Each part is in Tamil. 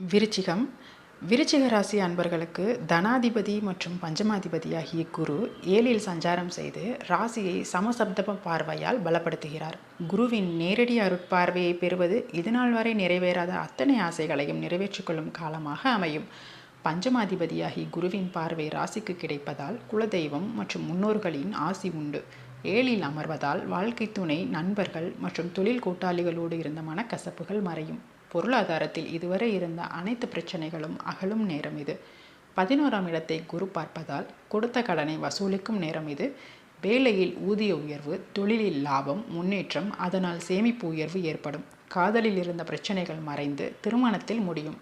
விருச்சிகம். விருச்சிக ராசி அன்பர்களுக்கு தனாதிபதி மற்றும் பஞ்சமாதிபதியாகிய குரு ஏழில் சஞ்சாரம் செய்து ராசியை சமசப்தம பார்வையால் பலப்படுத்துகிறார். குருவின் நேரடி அருட்பார்வையை பெறுவது இதுநாள் வரை நிறைவேறாத அத்தனை ஆசைகளையும் நிறைவேற்றிக் கொள்ளும் காலமாக அமையும். பஞ்சமாதிபதியாகி குருவின் பார்வை ராசிக்கு கிடைப்பதால் குலதெய்வம் மற்றும் முன்னோர்களின் ஆசி உண்டு. ஏழில் அமர்வதால் வாழ்க்கை துணை நண்பர்கள் மற்றும் தொழில் கூட்டாளிகளோடு இருந்த மனக்கசப்புகள் மறையும். பொருளாதாரத்தில் இதுவரை இருந்த அனைத்து பிரச்சனைகளும் அகலும் நேரம் இது. பதினோராம் இடத்தை குரு பார்ப்பதால் கொடுத்த கடனை வசூலிக்கும் நேரம் இது. வேலையில் ஊதிய உயர்வு தொழிலில் லாபம் முன்னேற்றம் அதனால் சேமிப்பு உயர்வு ஏற்படும். காதலில் இருந்த பிரச்சனைகள் மறைந்து திருமணத்தில் முடியும்.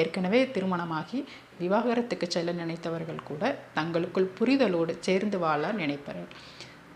ஏற்கனவே திருமணமாகி விவாகரத்துக்கு செல்ல நினைத்தவர்கள் கூட தங்களுக்குள் புரிதலோடு சேர்ந்து வாழ நினைப்பார்கள்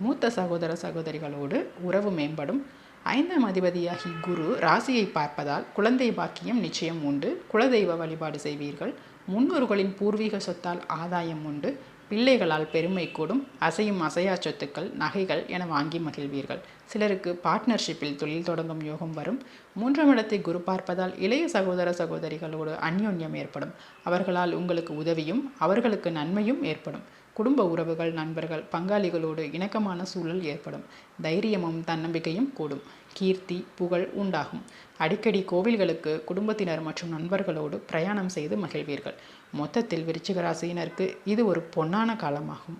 மூத்த சகோதர சகோதரிகளோடு உறவு மேம்படும். ஐந்தாம் அதிபதியாகி குரு ராசியை பார்ப்பதால் குழந்தை பாக்கியம் நிச்சயம் உண்டு. குலதெய்வ வழிபாடு செய்வீர்கள். முன்னோர்களின் பூர்வீக சொத்தால் ஆதாயம் உண்டு. பிள்ளைகளால் பெருமை கூடும். அசையும் அசையா சொத்துக்கள் நகைகள் என வாங்கி மகிழ்வீர்கள். சிலருக்கு பார்ட்னர்ஷிப்பில் தொழில் தொடங்கும் யோகம் வரும். மூன்றாம் இடத்தை குரு பார்ப்பதால் இளைய சகோதர சகோதரிகளோடு அந்யோன்யம் ஏற்படும். அவர்களால் உங்களுக்கு உதவியும் அவர்களுக்கு நன்மையும் ஏற்படும். குடும்ப உறவுகள் நண்பர்கள் பங்காளிகளோடு இணக்கமான சூழல் ஏற்படும். தைரியமும் தன்னம்பிக்கையும் கூடும். கீர்த்தி புகழ் உண்டாகும். அடிக்கடி கோவில்களுக்கு குடும்பத்தினர் மற்றும் நண்பர்களோடு பிரயாணம் செய்து மகிழ்வீர்கள். மொத்தத்தில் விருச்சிக ராசியினருக்கு இது ஒரு பொன்னான காலமாகும்.